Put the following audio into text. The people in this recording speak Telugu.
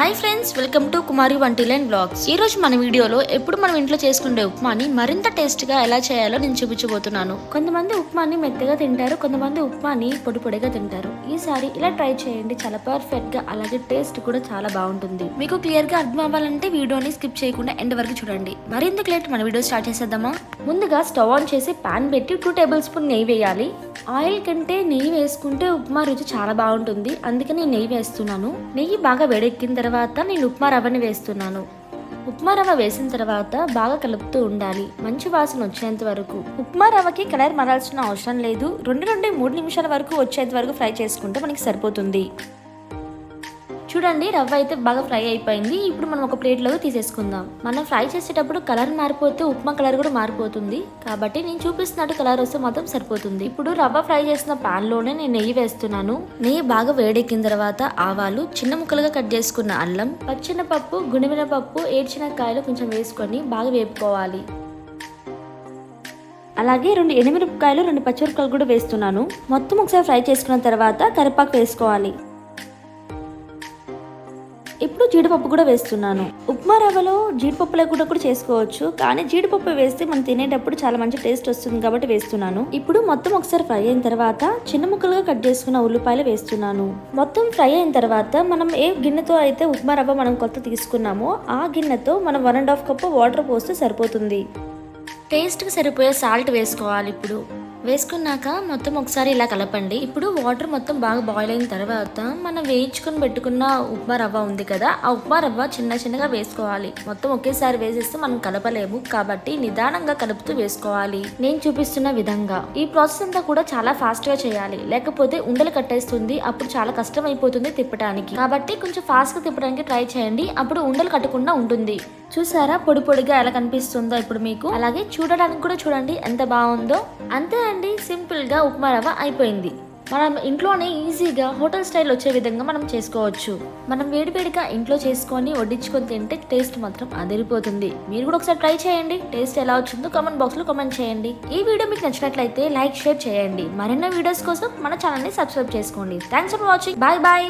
Hi friends welcome to Kumari వంటిలైన్ blogs. ఈ రోజు మన వీడియోలో ఎప్పుడు మనం ఇంట్లో చేసుకునే ఉప్మాని మరింత టేస్ట్గా ఎలా చేయాలో నేను చూపించబోతున్నాను. కొంతమంది ఉప్మాని మెత్తగా తింటారు కొంతమంది ఉప్మాని పొడి పొడిగా తింటారు. ఈసారి ఇలా ట్రై చేయండి చాలా పర్ఫెక్ట్గా అలాగే టేస్ట్ కూడా చాలా బాగుంటుంది. మీకు క్లియర్గా అర్థం అవ్వాలంటే వీడియోని స్కిప్ చేయకుండా ఎండ్ వరకు చూడండి. మరింత లేట్ మన వీడియో స్టార్ట్ చేసేద్దామా? ముందుగా స్టవ్ ఆన్ చేసి పాన్ పెట్టి టూ టేబుల్ స్పూన్ నెయ్యి వేయాలి. ఆయిల్ కంటే నెయ్యి వేసుకుంటే ఉప్మా రుచి చాలా బాగుంటుంది అందుకే నేను నెయ్యి వేస్తున్నాను. నెయ్యి బాగా వేడెక్కిన తర్వాత తర్వాత నేను ఉప్మా రవ్వని వేస్తున్నాను. ఉప్మా రవ్వ వేసిన తర్వాత బాగా కలుపుతూ ఉండాలి. మంచి వాసన వచ్చేంత వరకు. ఉప్మా రవ్వకి కలర్ మారాల్సిన అవసరం లేదు. రెండు నుండి మూడు నిమిషాల వరకు వచ్చేంత వరకు ఫ్రై చేసుకుంటే మనకి సరిపోతుంది. చూడండి రవ్వ అయితే బాగా ఫ్రై అయిపోయింది. ఇప్పుడు మనం ఒక ప్లేట్లోకి తీసేసుకుందాం. మనం ఫ్రై చేసేటప్పుడు కలర్ మారిపోతే ఉప్మా కలర్ కూడా మారిపోతుంది. కాబట్టి నేను చూపిస్తున్నట్టు కలర్ వస్తే మాత్రం సరిపోతుంది. ఇప్పుడు రవ్వ ఫ్రై చేసిన పాన్లోనే నేను నెయ్యి వేస్తున్నాను. నెయ్యి బాగా వేడెక్కిన తర్వాత ఆవాలు చిన్న ముక్కలుగా కట్ చేసుకున్న అల్లం పచ్చెనపప్పు గుణమినపప్పు ఏడ్చినకాయలు కొంచెం వేసుకొని బాగా వేపుకోవాలి. అలాగే రెండు ఎనిమిరపకాయలు రెండు పచ్చిమిరపకాయలు కూడా వేస్తున్నాను. మొత్తం ఒకసారి ఫ్రై చేసుకున్న తర్వాత కరివేపాకు వేసుకోవాలి. ఇప్పుడు జీడిపప్పు కూడా వేస్తున్నాను. ఉప్మా రవ్వలో జీడిపప్పు కూడా కూడా చేసుకోవచ్చు. కానీ జీడిపప్పు వేస్తే మనం తినేటప్పుడు చాలా మంచి టేస్ట్ వస్తుంది కాబట్టి వేస్తున్నాను. ఇప్పుడు మొత్తం ఒకసారి ఫ్రై అయిన తర్వాత చిన్న ముక్కలుగా కట్ చేసుకున్న ఉల్లిపాయలు వేస్తున్నాను. మొత్తం ఫ్రై అయిన తర్వాత మనం ఏ గిన్నెతో అయితే ఉప్మా రవ్వ మనం కొత్త తీసుకున్నామో ఆ గిన్నెతో మనం one and half cup water పోస్తే సరిపోతుంది. టేస్ట్కి సరిపోయే సాల్ట్ వేసుకోవాలి ఇప్పుడు. వేసుకున్నాక మొత్తం ఒకసారి ఇలా కలపండి. ఇప్పుడు వాటర్ మొత్తం బాగా బాయిల్ అయిన తర్వాత మనం వేయించుకొని పెట్టుకున్న ఉప్మా రవ్వ ఉంది కదా ఆ ఉప్మా రవ్వ చిన్న చిన్నగా వేసుకోవాలి. మొత్తం ఒకేసారి వేసేస్తే మనం కలపలేము కాబట్టి నిదానంగా కలుపుతూ వేసుకోవాలి. నేను చూపిస్తున్న విధంగా ఈ ప్రాసెస్ అంతా కూడా చాలా ఫాస్ట్గా చేయాలి. లేకపోతే ఉండలు కట్టేస్తుంది అప్పుడు చాలా కష్టం అయిపోతుంది తిప్పడానికి కాబట్టి కొంచెం ఫాస్ట్గా తిప్పడానికి ట్రై చేయండి. అప్పుడు ఉండలు కట్టకుండా ఉంటుంది. చూసారా? పొడి పొడిగా ఎలా కనిపిస్తుందో ఇప్పుడు మీకు. అలాగే చూడడానికి కూడా చూడండి ఎంత బాగుందో. అంతే అండి సింపుల్గా ఉప్మా రవ్వ అయిపోయింది. మనం ఇంట్లోనే ఈజీగా హోటల్ స్టైల్ వచ్చే విధంగా మనం చేసుకోవచ్చు. మనం వేడివేడిగా ఇంట్లో చేసుకొని వడ్డించుకొని తింటే టేస్ట్ మాత్రం అదిరిపోతుంది. మీరు కూడా ఒకసారి ట్రై చేయండి. టేస్ట్ ఎలా వచ్చిందో కామెంట్ బాక్స్లో కామెంట్ చేయండి. ఈ వీడియో మీకు నచ్చినట్లయితే లైక్ షేర్ చేయండి. మరిన్ని వీడియోస్ కోసం మన ఛానల్ని సబ్స్క్రైబ్ చేసుకోండి. Thanks for watching. Bye bye.